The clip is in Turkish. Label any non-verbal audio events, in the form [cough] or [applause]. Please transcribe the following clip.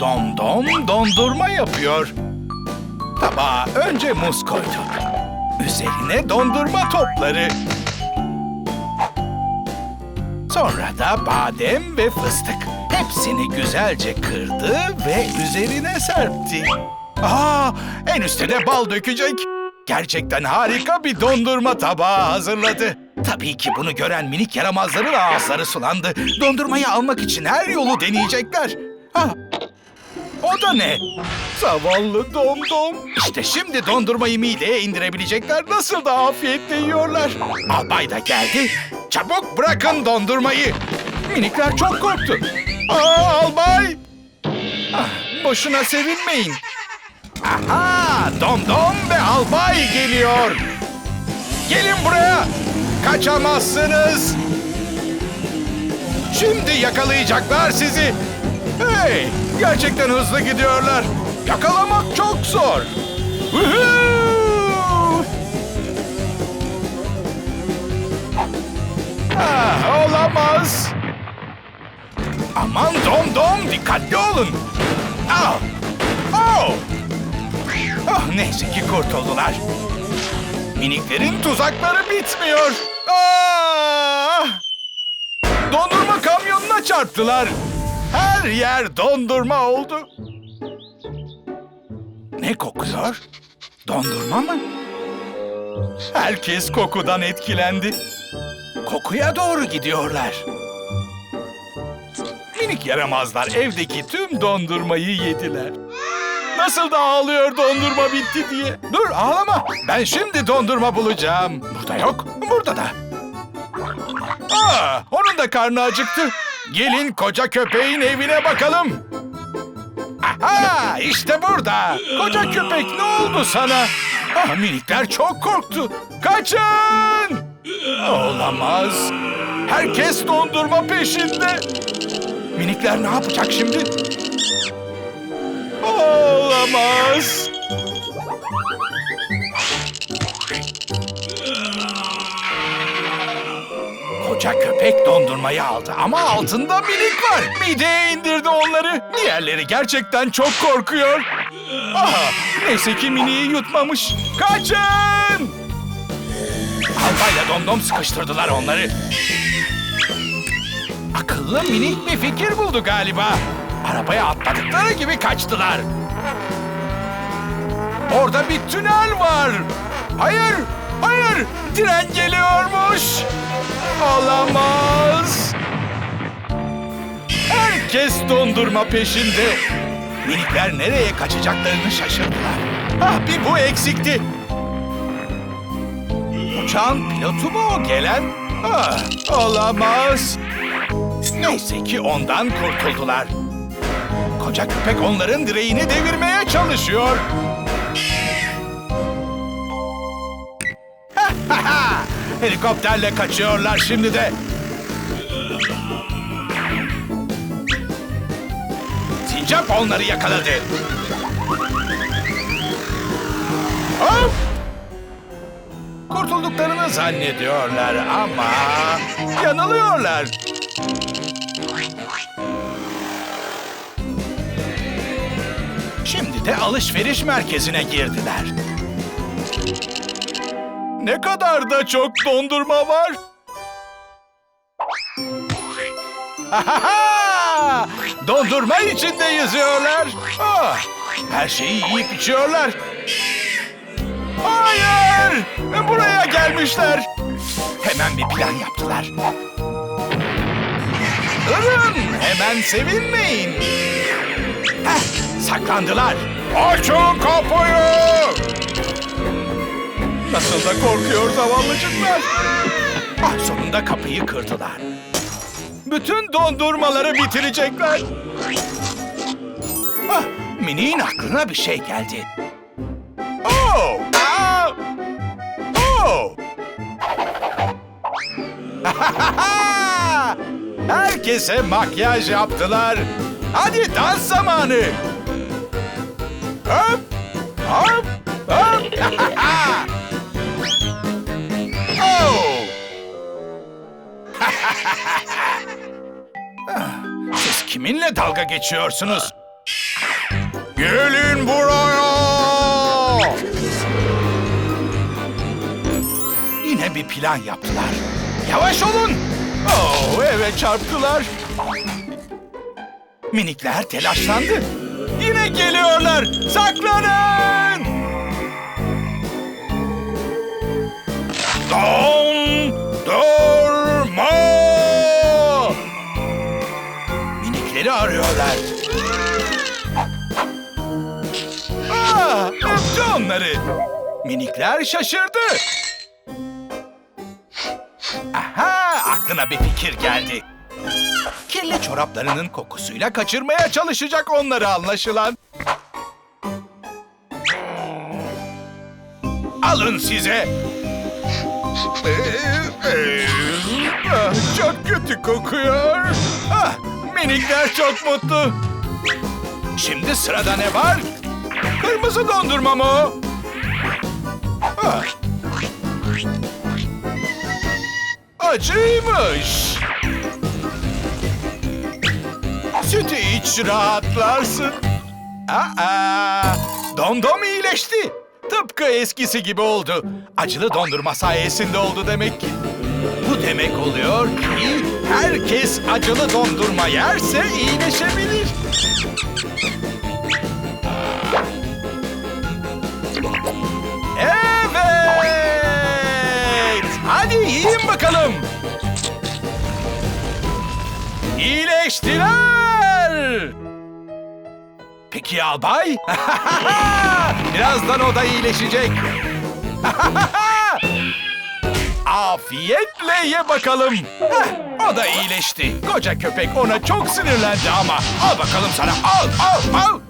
Dom dom dondurma yapıyor. Tabağa önce muz koydu. Üzerine dondurma topları. Sonra da badem ve fıstık. Hepsini güzelce kırdı ve üzerine serpti. Aa, en üstüne bal dökecek. Gerçekten harika bir dondurma tabağı hazırladı. Tabii ki bunu gören minik yaramazların ağızları sulandı. Dondurmayı almak için her yolu deneyecekler. Ha, o da ne? Zavallı domdom. İşte şimdi dondurmayı mideye indirebilecekler. Nasıl da afiyetle yiyorlar. Albay da geldi. Çabuk bırakın dondurmayı. Minikler çok korktu. Aa albay. Ah, boşuna sevinmeyin. Aha domdom ve albay geliyor. Gelin buraya. Kaçamazsınız. Şimdi yakalayacaklar sizi. Hey, gerçekten hızlı gidiyorlar. Yakalamak çok zor. Ah, olamaz. Aman dom dom dikkatli olun. Ah! Oh! Ah, neyse ki kurtuldular. Miniklerin tuzakları bitmiyor. Ah! Dondurma kamyonuna çarptılar. Her yer dondurma oldu. Ne kokuyor? Dondurma mı? Herkes kokudan etkilendi. Kokuya doğru gidiyorlar. Minik yaramazlar evdeki tüm dondurmayı yediler. Nasıl da ağlıyor dondurma bitti diye. Dur ağlama. Ben şimdi dondurma bulacağım. Burada yok. Burada da. Aa, onun da karnı acıktı. Gelin koca köpeğin evine bakalım. Aha, işte burada. Koca köpek ne oldu sana? Ah, minikler çok korktu. Kaçın! Olamaz. Herkes dondurma peşinde. Minikler ne yapacak şimdi? Olamaz. Koca köpek dondurmayı aldı ama altında minik var. Mideye indirdi onları. Diğerleri gerçekten çok korkuyor. Aha, neyse ki miniyi yutmamış. Kaçın! Albayla domdom sıkıştırdılar onları. Akıllı minik bir fikir buldu galiba. Arabaya atladıkları gibi kaçtılar. Orada bir tünel var. Hayır, hayır. Tren geliyormuş. Olamaz. Herkes dondurma peşinde. Minikler nereye kaçacaklarını şaşırdılar. Ah bir bu eksikti. Uçağın pilotu mu o gelen? Ah, olamaz. Neyse ki ondan kurtuldular. Koca köpek onların direğini devirmeye çalışıyor. Helikopterle kaçıyorlar şimdi de. Sincap onları yakaladı. Hop! Kurtulduklarını zannediyorlar ama yanılıyorlar. Şimdi de alışveriş merkezine girdiler. Ne kadar da çok dondurma var. Ahaha! [laughs] Dondurma içinde yüzüyorlar. Ah, her şeyi yiyip içiyorlar. Hayır! Buraya gelmişler. Hemen bir plan yaptılar. Durun, hemen sevinmeyin. Heh, saklandılar. Açın kapıyı! Nasıl da korkuyor zavallıcıklar. Ah sonunda kapıyı kırdılar. Bütün dondurmaları bitirecekler. Ah, Mini'nin aklına bir şey geldi. Oh! Ah! Oh! [laughs] Herkese makyaj yaptılar. Hadi dans zamanı. Hop! Hop! Hop! [laughs] Siz kiminle dalga geçiyorsunuz? Gelin buraya! Yine bir plan yaptılar. Yavaş olun! Oh, eve çarptılar. Minikler telaşlandı. Yine geliyorlar. Saklanın! Dondurma! Arıyorlar. Aa, öptü onları. Minikler şaşırdı. Aha, aklına bir fikir geldi. Kirli çoraplarının kokusuyla kaçırmaya çalışacak onları anlaşılan. Alın size. Ah, Çok kötü kokuyor. Ah, minikler çok mutlu. Şimdi sırada ne var? Kırmızı dondurma mı? Ah. Acıymış. Sütü iç rahatlarsın. Aa, dondom iyileşti. Tıpkı eskisi gibi oldu. Acılı dondurma sayesinde oldu demek ki. Bu demek oluyor ki herkes acılı dondurma yerse iyileşebilir. Evet! Hadi yiyin bakalım. İyileştiler. Peki albay? [laughs] Birazdan o da iyileşecek. [laughs] Afiyetle ye bakalım. Heh, o da iyileşti. Koca köpek ona çok sinirlendi ama. Al bakalım sana. Al, al, al.